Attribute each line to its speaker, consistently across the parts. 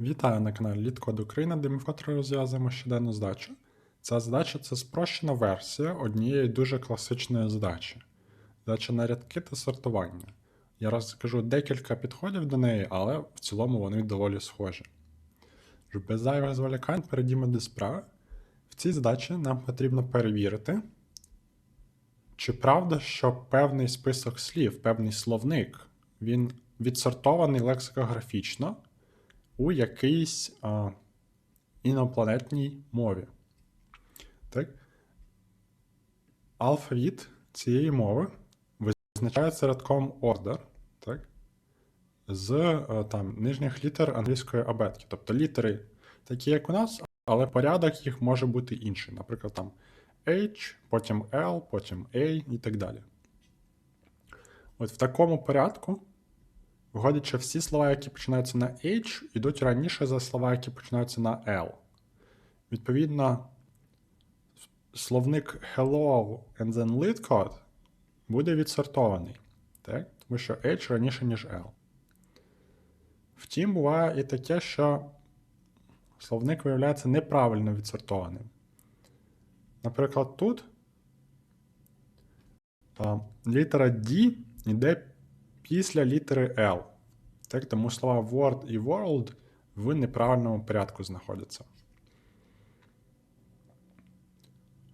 Speaker 1: Вітаю на каналі Літкод Україна, де ми вкотре розв'язуємо щоденну задачу. Ця задача це спрощена версія однієї дуже класичної задачі. Задача на рядки та сортування. Я розкажу декілька підходів до неї, але в цілому вони доволі схожі. Без зайвих зволікань перейдімо до справи. В цій задачі нам потрібно перевірити, чи правда, що певний список слів, певний словник, він відсортований лексикографічно у якійсь а, інопланетній мові. Так? Алфавіт цієї мови визначається рядком order, так? з а, там, нижніх літер англійської абетки. Тобто літери такі, як у нас, але порядок їх може бути інший. Наприклад, там H, потім L, потім A і так далі. От в такому порядку Виходить, всі слова, які починаються на H, йдуть раніше за слова, які починаються на L. Відповідно, словник hello and then lead code буде відсортований. Так? Тому що H раніше, ніж L. Втім, буває і таке, що словник виявляється неправильно відсортованим. Наприклад, тут а, літера D йде після літери L. Так, тому слова word і world в неправильному порядку знаходяться.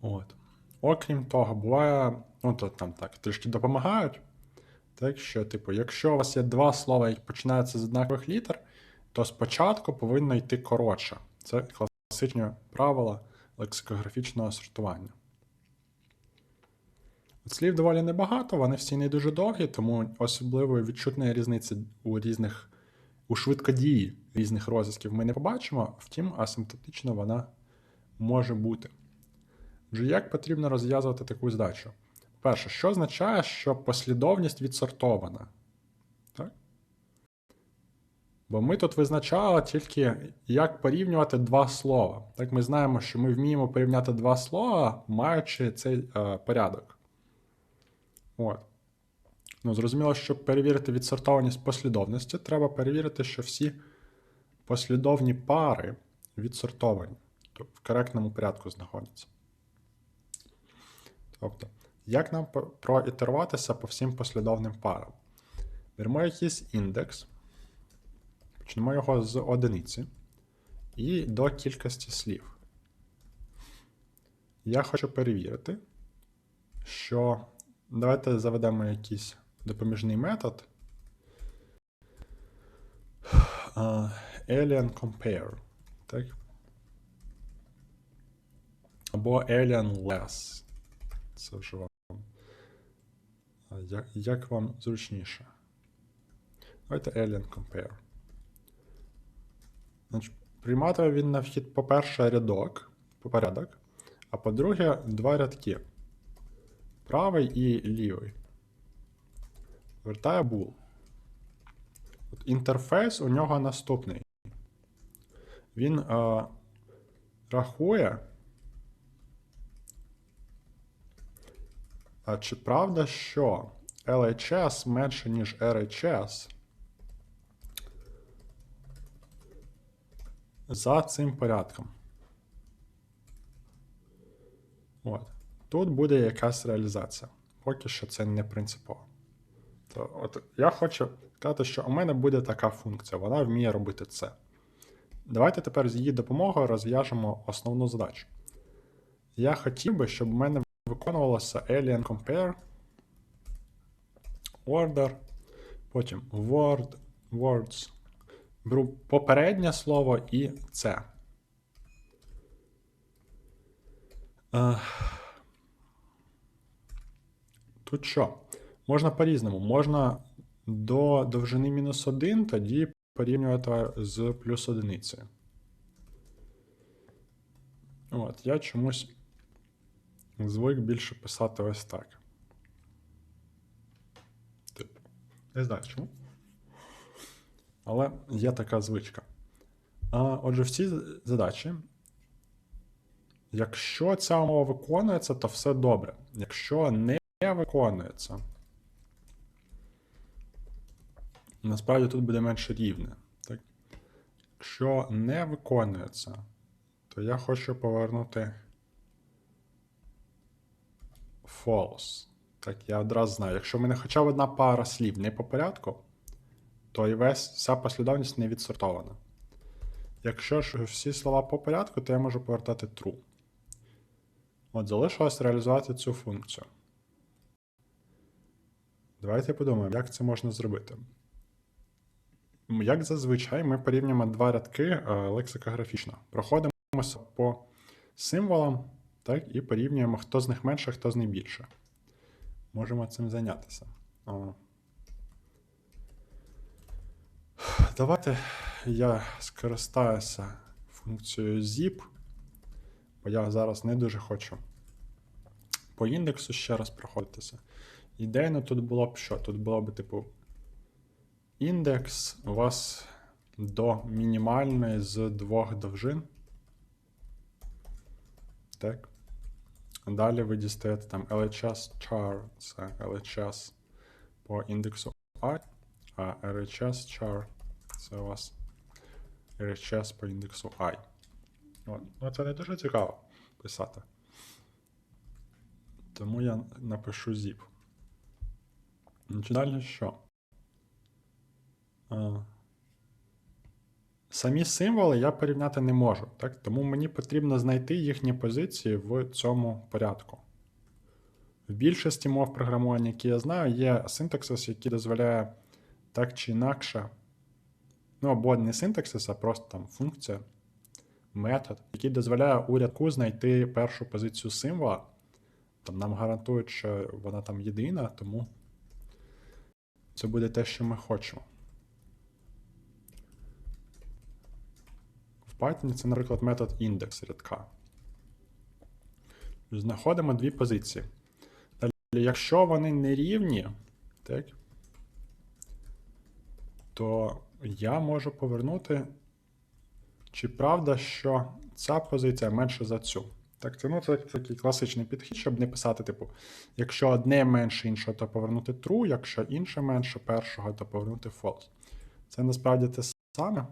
Speaker 1: От. Окрім того, буває, ну то там так, трішки допомагають. Так що, типу, якщо у вас є два слова, які починаються з однакових літер, то спочатку повинно йти коротше. Це класичні правила лексикографічного сортування. Слів доволі небагато, вони всі не дуже довгі, тому особливої відчутної різниці у різних у швидкодії різних розв'язків ми не побачимо, втім, асимптотично вона може бути. Отже, як потрібно розв'язувати таку задачу? Перше, що означає, що послідовність відсортована? Так? Бо ми тут визначали тільки, як порівнювати два слова. Так, ми знаємо, що ми вміємо порівняти два слова, маючи цей е, порядок. От. Ну, зрозуміло, щоб перевірити відсортованість послідовності, треба перевірити, що всі послідовні пари відсортовані, тобто в коректному порядку знаходяться. Тобто, як нам проітеруватися по всім послідовним парам? Беремо якийсь індекс, почнемо його з одиниці і до кількості слів. Я хочу перевірити, що Давайте заведемо якийсь допоміжний метод. Uh, alien compare. Так? Або alien less. Це вже вам. Як, як вам зручніше? Давайте alien compare. Значить, Прийматиме він на вхід, по-перше, рядок, по а по-друге, два рядки правий і лівий. Вертає bool. От Інтерфейс у нього наступний. Він е, рахує. А чи правда, що LHS менше, ніж RHS за цим порядком? От. Тут буде якась реалізація. Поки що це не принципово. То, от Я хочу сказати, що у мене буде така функція, вона вміє робити це. Давайте тепер з її допомогою розв'яжемо основну задачу. Я хотів би, щоб у мене виконувалося alien compare, order, потім word, words. Беру попереднє слово і це. Uh, Тут що? Можна по-різному. Можна до довжини мінус 1 тоді порівнювати з плюс одиницею. От, я чомусь звик більше писати ось так. Типу, не знаю чому. Але є така звичка. А, Отже, в цій задачі, якщо ця умова виконується, то все добре. Якщо не виконується. Насправді тут буде менше рівне. Так? Якщо не виконується, то я хочу повернути false. Так, я одразу знаю. Якщо в мене хоча б одна пара слів не по порядку, то і весь вся послідовність не відсортована. Якщо ж всі слова по порядку, то я можу повертати true. От залишилось реалізувати цю функцію. Давайте подумаємо, як це можна зробити. Як зазвичай, ми порівнюємо два рядки е, лексикографічно. Проходимося по символам, так, і порівнюємо, хто з них менше, хто з них більше. Можемо цим зайнятися. Давайте я скористаюся функцією zip, бо я зараз не дуже хочу по індексу ще раз проходитися. Ідейно тут було б що? Тут було б, типу, індекс у вас до мінімальної з двох довжин. Так. Далі ви дістаєте там LHS char, це LHS по індексу I, а RHS char це у вас RHS по індексу I. Ну, це не дуже цікаво писати. Тому я напишу zip. Значить, Далі що? А, Самі символи я порівняти не можу, так? тому мені потрібно знайти їхні позиції в цьому порядку. В більшості мов програмування, які я знаю, є синтаксис, який дозволяє так чи інакше. Ну, або не синтаксис, а просто там функція, метод, який дозволяє у рядку знайти першу позицію символа. Там нам гарантують, що вона там єдина, тому це буде те, що ми хочемо. В Python це, наприклад, метод індекс рядка. Знаходимо дві позиції. Далі, якщо вони не рівні, так, то я можу повернути, чи правда, що ця позиція менше за цю. Так, це, ну, це такий класичний підхід, щоб не писати, типу, якщо одне менше іншого, то повернути true, якщо інше менше першого, то повернути false. Це насправді те саме,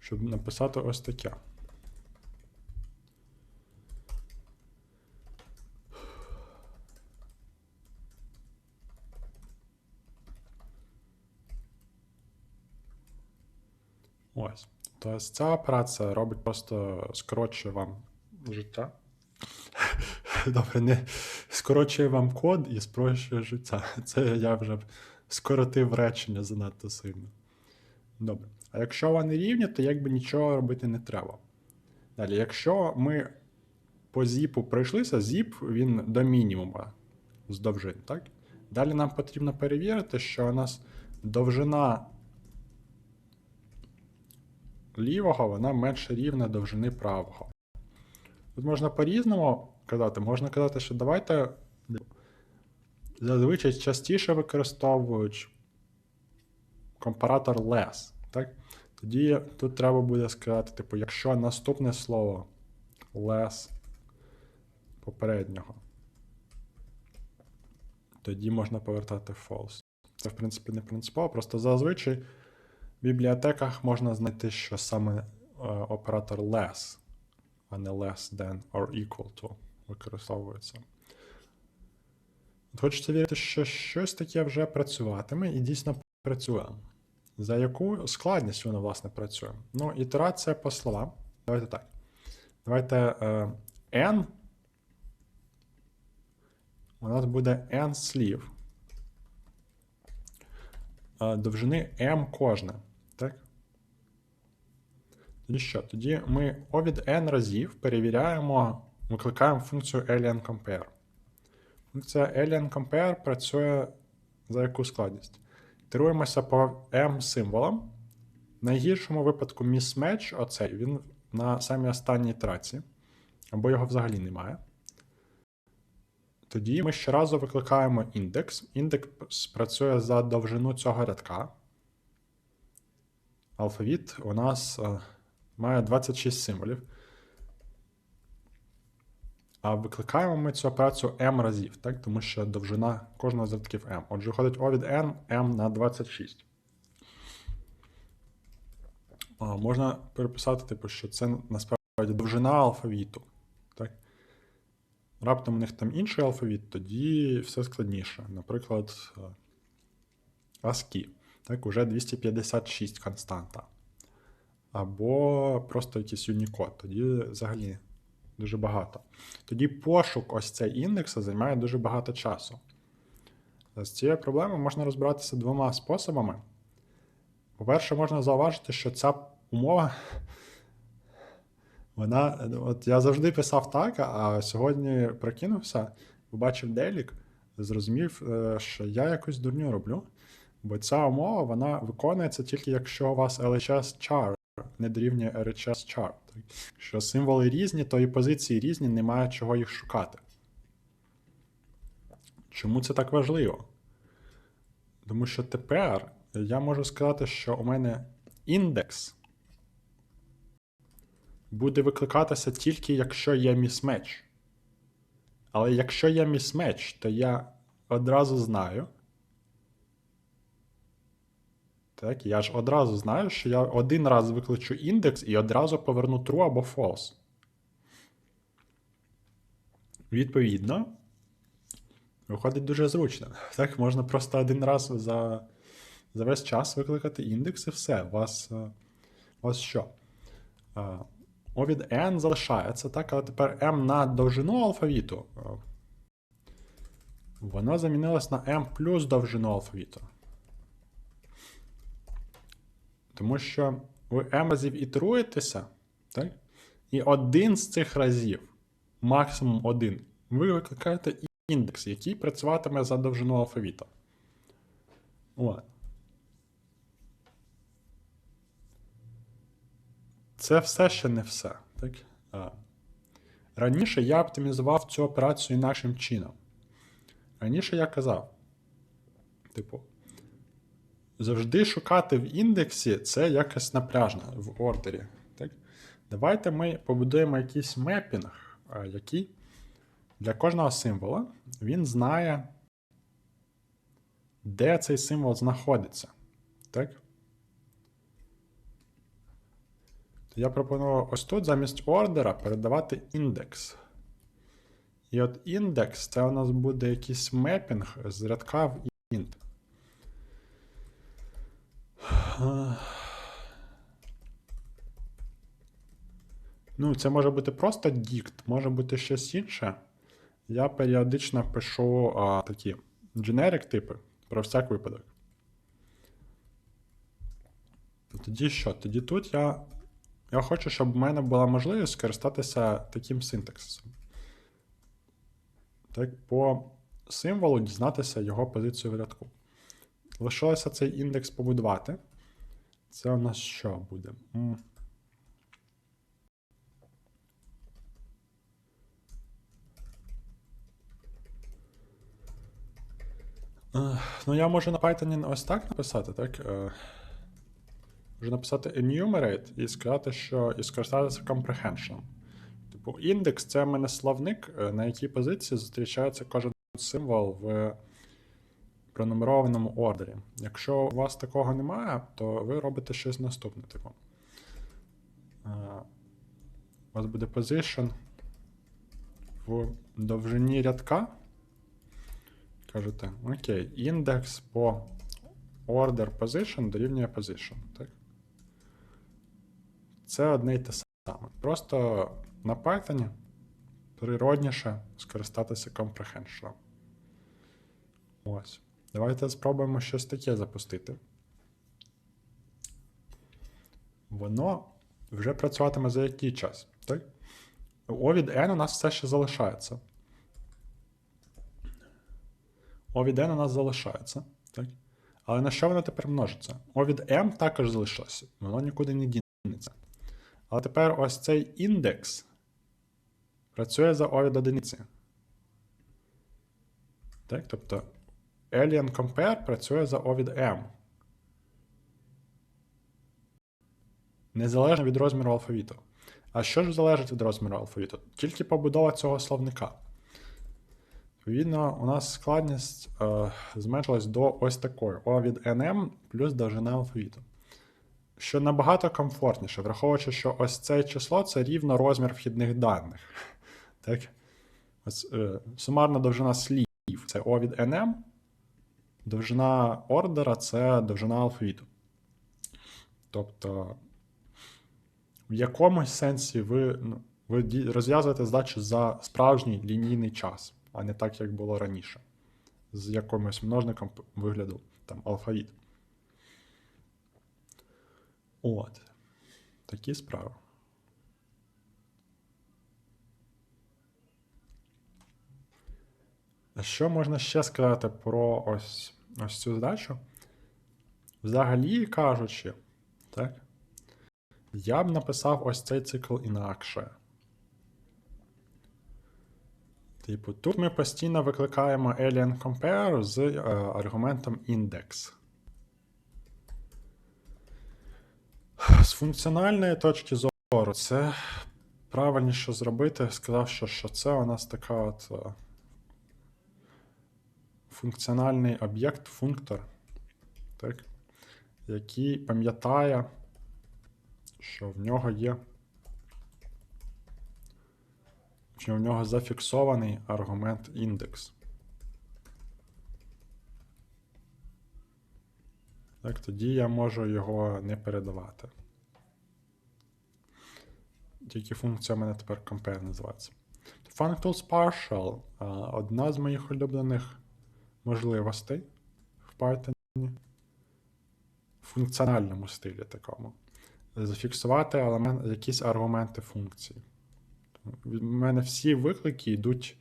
Speaker 1: щоб написати ось таке. Ось. Тобто ця операція робить просто скорочує вам життя. Добре, не скорочує вам код і спрощує життя. Це я вже скоротив речення занадто сильно. Добре. А якщо вони рівні, то якби нічого робити не треба. Далі, якщо ми по зіпу пройшлися, зіп він до мінімума з довжин, так? Далі нам потрібно перевірити, що у нас довжина лівого, вона менше рівна довжини правого. Тут можна по-різному казати, можна казати, що давайте зазвичай частіше використовують компаратор less. Так? Тоді тут треба буде сказати, типу, якщо наступне слово less попереднього, тоді можна повертати false. Це, в принципі, не принципово, просто зазвичай в бібліотеках можна знайти, що саме е, оператор less, а не less than or equal to використовується. От Хочеться вірити, що щось таке вже працюватиме і дійсно працює. За яку складність воно, власне, працює? Ну, ітерація по словам. Давайте так. Давайте е, n. У нас буде n слів. Е, довжини m кожне. Тоді що? Тоді ми O n разів перевіряємо, викликаємо функцію alien compare. Функція alien compare працює за яку складність? Ітеруємося по m символам. В найгіршому випадку mismatch, оцей, він на самій останній ітерації, або його взагалі немає. Тоді ми щоразу викликаємо індекс. Індекс працює за довжину цього рядка. Алфавіт у нас е, має 26 символів. А викликаємо ми цю операцію m разів, так? тому що довжина кожного з рядків m. Отже, виходить O від n m на 26. А, можна переписати, типу, що це насправді довжина алфавіту. Так? Раптом у них там інший алфавіт, тоді все складніше. Наприклад, ASCII. Так, уже 256 константа. Або просто якийсь Unicode. Тоді взагалі дуже багато. Тоді пошук ось цей індексу займає дуже багато часу. З цією проблемою можна розбиратися двома способами. По-перше, можна зауважити, що ця умова, вона. От я завжди писав так, а сьогодні прокинувся, побачив делік, зрозумів, е, що я якусь дурню роблю. Бо ця умова вона виконується тільки якщо у вас LHS char не дорівнює RHS char. Так? Що символи різні, то і позиції різні, немає чого їх шукати. Чому це так важливо? Тому що тепер я можу сказати, що у мене індекс буде викликатися тільки якщо є місмеч. Але якщо є місмеч, то я одразу знаю. Так, я ж одразу знаю, що я один раз викличу індекс і одразу поверну true або false. Відповідно, виходить дуже зручно. Так, можна просто один раз за, за весь час викликати індекс і все. У вас, е, у вас що? Е, О від n залишається, так, але тепер m на довжину алфавіту. е, Воно замінилось на m плюс довжину алфавіту. Тому що ви m разів ітеруєтеся, так? і один з цих разів, максимум один, ви викликаєте індекс, який працюватиме за довжину алфавіта. От. Це все ще не все. Так? Раніше я оптимізував цю операцію інакшим чином. Раніше я казав, типу, завжди шукати в індексі це якось напряжно в ордері. Так? Давайте ми побудуємо якийсь мепінг, який для кожного символа він знає, де цей символ знаходиться. Так? Я пропоную ось тут замість ордера передавати індекс. І от індекс це у нас буде якийсь мепінг з рядка в int. Ну, це може бути просто дікт, може бути щось інше. Я періодично пишу а, такі generic типи про всяк випадок. Тоді що? Тоді тут я. Я хочу, щоб в мене була можливість скористатися таким синтаксисом. Так, по символу дізнатися його позицію в рядку. Лишилося цей індекс побудувати. Це у нас що буде? Е, Ну, я можу на Python ось так написати, так? Е, Можу написати enumerate і сказати, що і скористатися comprehension. Типу, індекс це в мене словник, е, на якій позиції зустрічається кожен символ в пронумерованому ордері. Якщо у вас такого немає, то ви робите щось наступне. Типу. Е, У вас буде position в довжині рядка. Кажете, окей, індекс по order position дорівнює position. Так? Це одне й те саме. Просто на Python природніше скористатися comprehension. Ось. Давайте спробуємо щось таке запустити. Воно вже працюватиме за який час. Так? O від N у нас все ще залишається. O від N у нас залишається. Так? Але на що воно тепер множиться? O від M також залишилося. Воно нікуди не дінеться. Але тепер ось цей індекс працює за O від одиниці. Так? Тобто Alien Compare працює за O від M. Незалежно від розміру алфавіту. А що ж залежить від розміру алфавіту? Тільки побудова цього словника. Відповідно, у нас складність е, зменшилась до ось такої. O від NM плюс довжина алфавіту. що набагато комфортніше, враховуючи, що ось це число це рівно розмір вхідних даних. Так? Ось, е, сумарна довжина слів це O від NM, довжина ордера це довжина алфавіту. Тобто, в якомусь сенсі ви, ну, ви розв'язуєте задачу за справжній лінійний час, а не так, як було раніше. З якимось множником вигляду там алфавіт. От. Такі справи. Що можна ще сказати про ось, ось цю задачу? Взагалі кажучи, так, я б написав ось цей цикл інакше. Типу, тут ми постійно викликаємо alien compare з е, аргументом index. З функціональної точки зору, це правильніше зробити, сказавши, що це у нас така от е, функціональний об'єкт, функтор, так, який пам'ятає, що в нього є. Що в нього зафіксований аргумент індекс. Так, тоді я можу його не передавати. Тільки функція в мене тепер compare називається. Functools Partial одна з моїх улюблених можливостей в Python. В функціональному стилі такому. Зафіксувати елемент, якісь аргументи функції. В мене всі виклики йдуть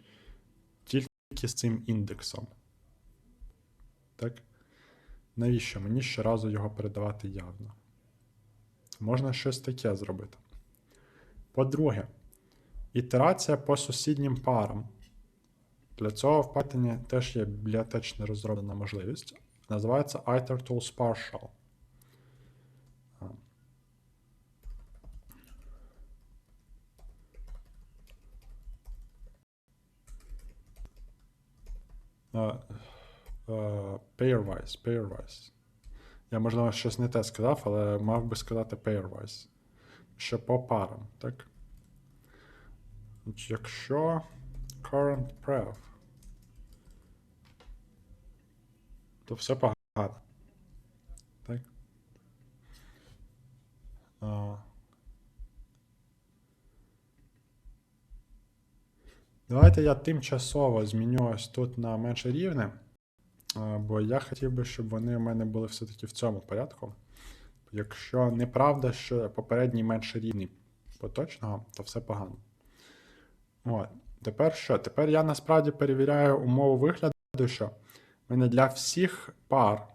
Speaker 1: тільки з цим індексом. Так? Навіщо мені щоразу його передавати явно? Можна щось таке зробити. По-друге, ітерація по сусіднім парам. Для цього в Python теж є бібліотечно розроблена можливість. Називається itertools partial. А, а, Pairwise, pairwise. Я, можливо, щось не те сказав, але мав би сказати pairwise. Що по парам, так? Якщо current prev, то все погано. Так? А. Давайте я тимчасово зміню тут на менше рівне, бо я хотів би, щоб вони у мене були все-таки в цьому порядку. Якщо неправда, що попередній менше рівний поточного, то все погано. От. Тепер що? Тепер я насправді перевіряю умову вигляду, що в мене для всіх пар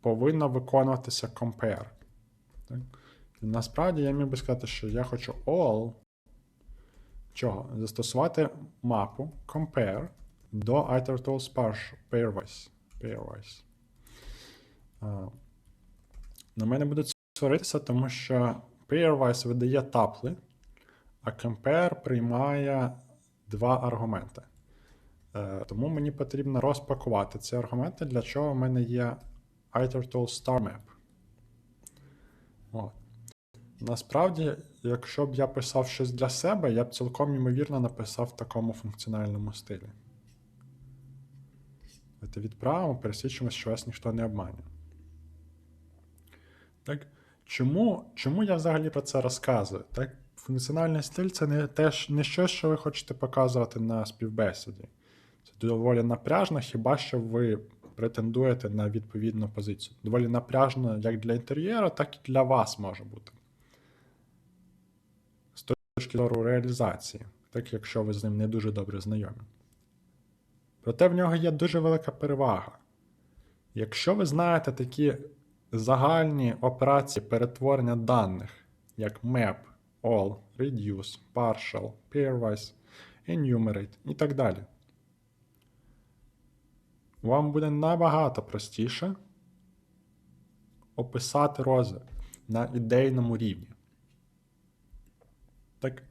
Speaker 1: повинно виконуватися compare. Так? І насправді я міг би сказати, що я хочу all чого? Застосувати мапу compare до itertools pairwise. pairwise. На мене буде сваритися, тому що pairwise видає тапли, а compare приймає два аргументи. Е, тому мені потрібно розпакувати ці аргументи, для чого в мене є itertools star map. От. Насправді, якщо б я писав щось для себе, я б цілком ймовірно написав в такому функціональному стилі. Давайте відправимо, пересвідчимось, що вас ніхто не обманює. Так? Чому, чому я взагалі про це розказую? Так? Функціональний стиль це не теж не щось, що ви хочете показувати на співбесіді. Це доволі напряжно, хіба що ви претендуєте на відповідну позицію. Доволі напряжно як для інтер'єру, так і для вас може бути. З точки зору реалізації, так якщо ви з ним не дуже добре знайомі. Проте в нього є дуже велика перевага. Якщо ви знаєте такі загальні операції перетворення даних, як map, all, reduce, partial, pairwise, enumerate і так далі, вам буде набагато простіше описати розвиток на ідейному рівні. Так,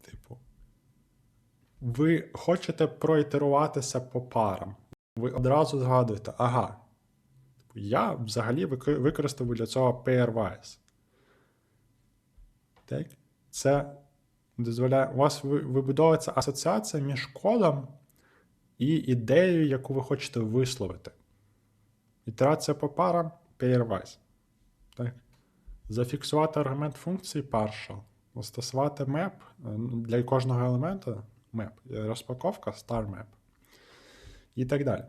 Speaker 1: типу, ви хочете проітеруватися по парам. Ви одразу згадуєте, ага, Я взагалі використовую для цього pairwise. Так? Це дозволяє. У вас вибудовується асоціація між кодом і ідеєю, яку ви хочете висловити. Ітерація по парам pairwise. Так? Зафіксувати аргумент функції partial. Застосувати map е, для кожного елемента map. е, Розпаковка star map. І так далі.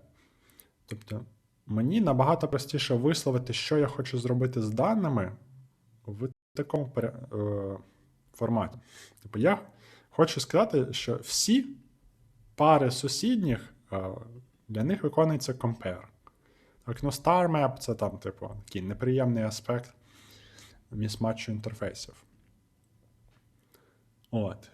Speaker 1: Тобто, мені набагато простіше висловити, що я хочу зробити з даними в такому е, форматі. Тобто, я хочу сказати, що всі пари сусідніх е, для них виконується compare. Так, star map це там, типу, такий неприємний аспект місматчу інтерфейсів. От.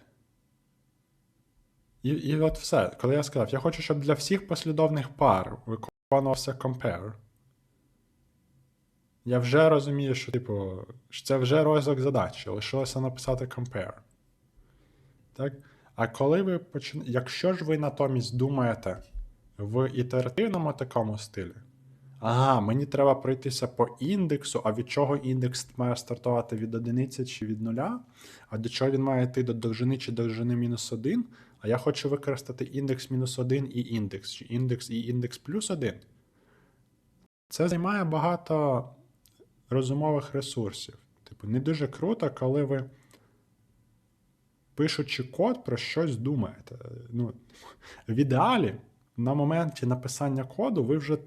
Speaker 1: І, і от все. Коли я сказав, я хочу, щоб для всіх послідовних пар виконувався compare. Я вже розумію, що, типу, що це вже розвиток задачі, лишилося написати compare. Так? А коли ви починаєте. Якщо ж ви натомість думаєте в ітеративному такому стилі, ага, мені треба пройтися по індексу, а від чого індекс має стартувати від одиниці чи від нуля, а до чого він має йти до довжини чи довжини мінус 1, а я хочу використати індекс мінус 1 і індекс, чи індекс і індекс плюс 1. Це займає багато розумових ресурсів. Типу, не дуже круто, коли ви, пишучи код, про щось думаєте. Ну, в ідеалі, на моменті написання коду, ви вже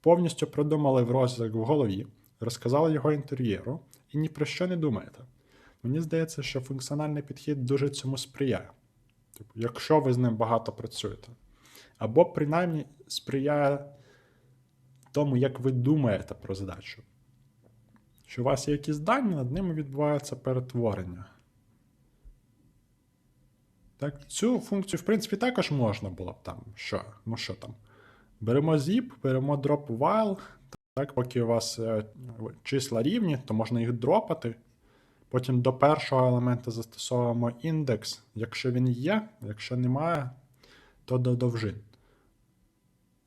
Speaker 1: повністю продумали в розвиток в голові, розказали його інтер'єру і ні про що не думаєте. Мені здається, що функціональний підхід дуже цьому сприяє. Типу, якщо ви з ним багато працюєте. Або принаймні сприяє тому, як ви думаєте про задачу. Що у вас є якісь дані, над ними відбувається перетворення. Так, цю функцію, в принципі, також можна було б там. Що? Ну що там? Беремо zip, беремо drop while. Так, поки у вас е, числа рівні, то можна їх дропати. Потім до першого елемента застосовуємо індекс, якщо він є, якщо немає, то до довжин.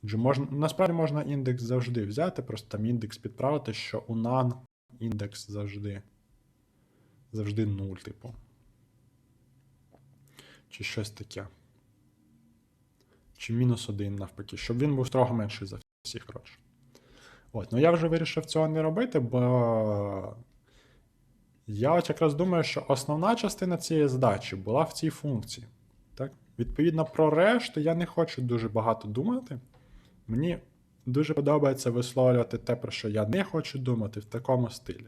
Speaker 1: Можна, насправді можна індекс завжди взяти, просто там індекс підправити, що у none індекс завжди. Завжди 0, типу. Чи щось таке. Чи мінус 1 навпаки, щоб він був трохи менший за всіх, коротше. От, ну я вже вирішив цього не робити, бо я от якраз думаю, що основна частина цієї задачі була в цій функції. Так? Відповідно, про решту я не хочу дуже багато думати. Мені дуже подобається висловлювати те, про що я не хочу думати в такому стилі.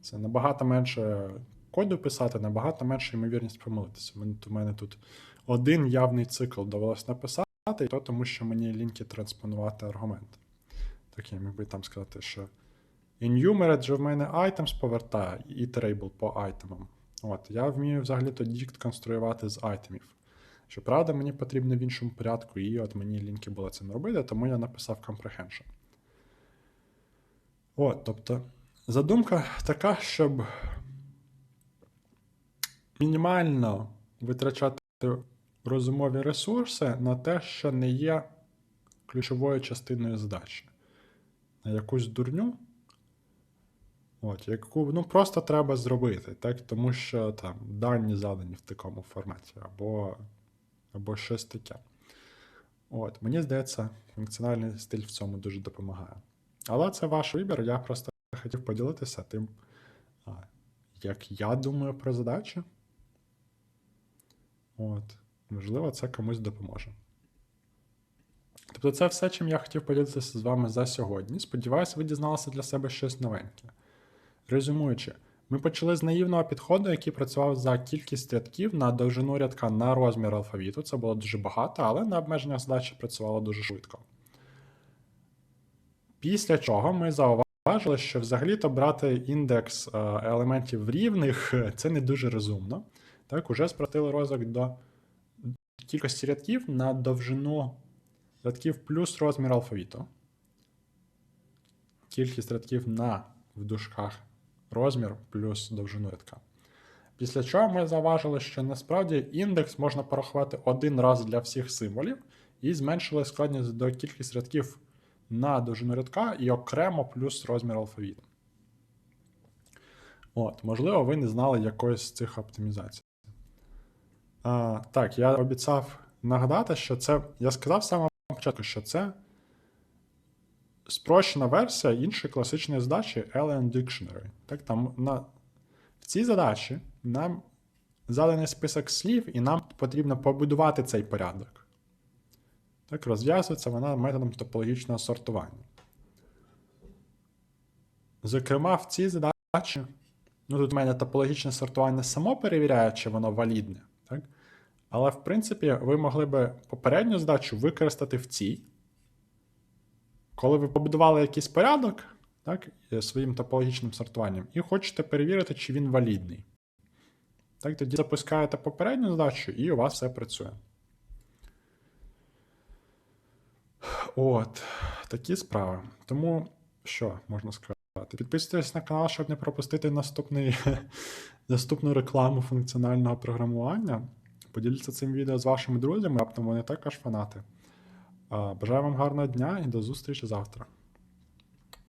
Speaker 1: Це набагато менше коду писати, набагато менша ймовірність помилитися. У мене- тут один явний цикл довелось написати, і то тому, що мені ліньки транспонувати аргумент. Так я міг би там сказати, що enumerate же в мене items повертає, iterable по айтемам. От, я вмію взагалі-то дікт конструювати з айтемів. Щоправда, мені потрібно в іншому порядку, і от мені ліньки було не робити, тому я написав comprehension. От, тобто, задумка така, щоб мінімально витрачати розумові ресурси на те, що не є ключовою частиною задачі. На якусь дурню, от, яку ну, просто треба зробити, так? тому що там дані задані в такому форматі, або, або щось таке. От, мені здається, функціональний стиль в цьому дуже допомагає. Але це ваш вибір, я просто хотів поділитися тим, як я думаю про задачі. От, можливо, це комусь допоможе. Тобто, це все, чим я хотів поділитися з вами за сьогодні. Сподіваюся, ви дізналися для себе щось новеньке. Резюмуючи, ми почали з наївного підходу, який працював за кількість рядків на довжину рядка на розмір алфавіту. Це було дуже багато, але на обмеження задачі працювало дуже швидко. Після чого ми зауважили, що взагалі-то брати індекс е, елементів рівних це не дуже розумно. Так, уже спростили розвиток до кількості рядків на довжину рядків плюс розмір алфавіту. Кількість рядків на в дужках розмір плюс довжину рядка. Після чого ми зауважили, що насправді індекс можна порахувати один раз для всіх символів і зменшили складність до кількість рядків на довжину рядка і окремо плюс розмір алфавіту. От, можливо, ви не знали якоїсь з цих оптимізацій. А, так, я обіцяв нагадати, що це. Я сказав з початку, що це спрощена версія іншої класичної задачі LN Dictionary. Так, там на, в цій задачі нам заданий список слів, і нам потрібно побудувати цей порядок. Так, розв'язується вона методом топологічного сортування. Зокрема, в цій задачі, ну тут в мене топологічне сортування само перевіряє, чи воно валідне. Так? Але, в принципі, ви могли би попередню задачу використати в цій. Коли ви побудували якийсь порядок так, е, своїм топологічним сортуванням, і хочете перевірити, чи він валідний. Так, тоді запускаєте попередню задачу, і у вас все працює. От, такі справи. Тому що можна сказати? Підписуйтесь на канал, щоб не пропустити наступний, наступну рекламу функціонального програмування. Поділіться цим відео з вашими друзями, раптом вони також фанати. Бажаю вам гарного дня і до зустрічі завтра.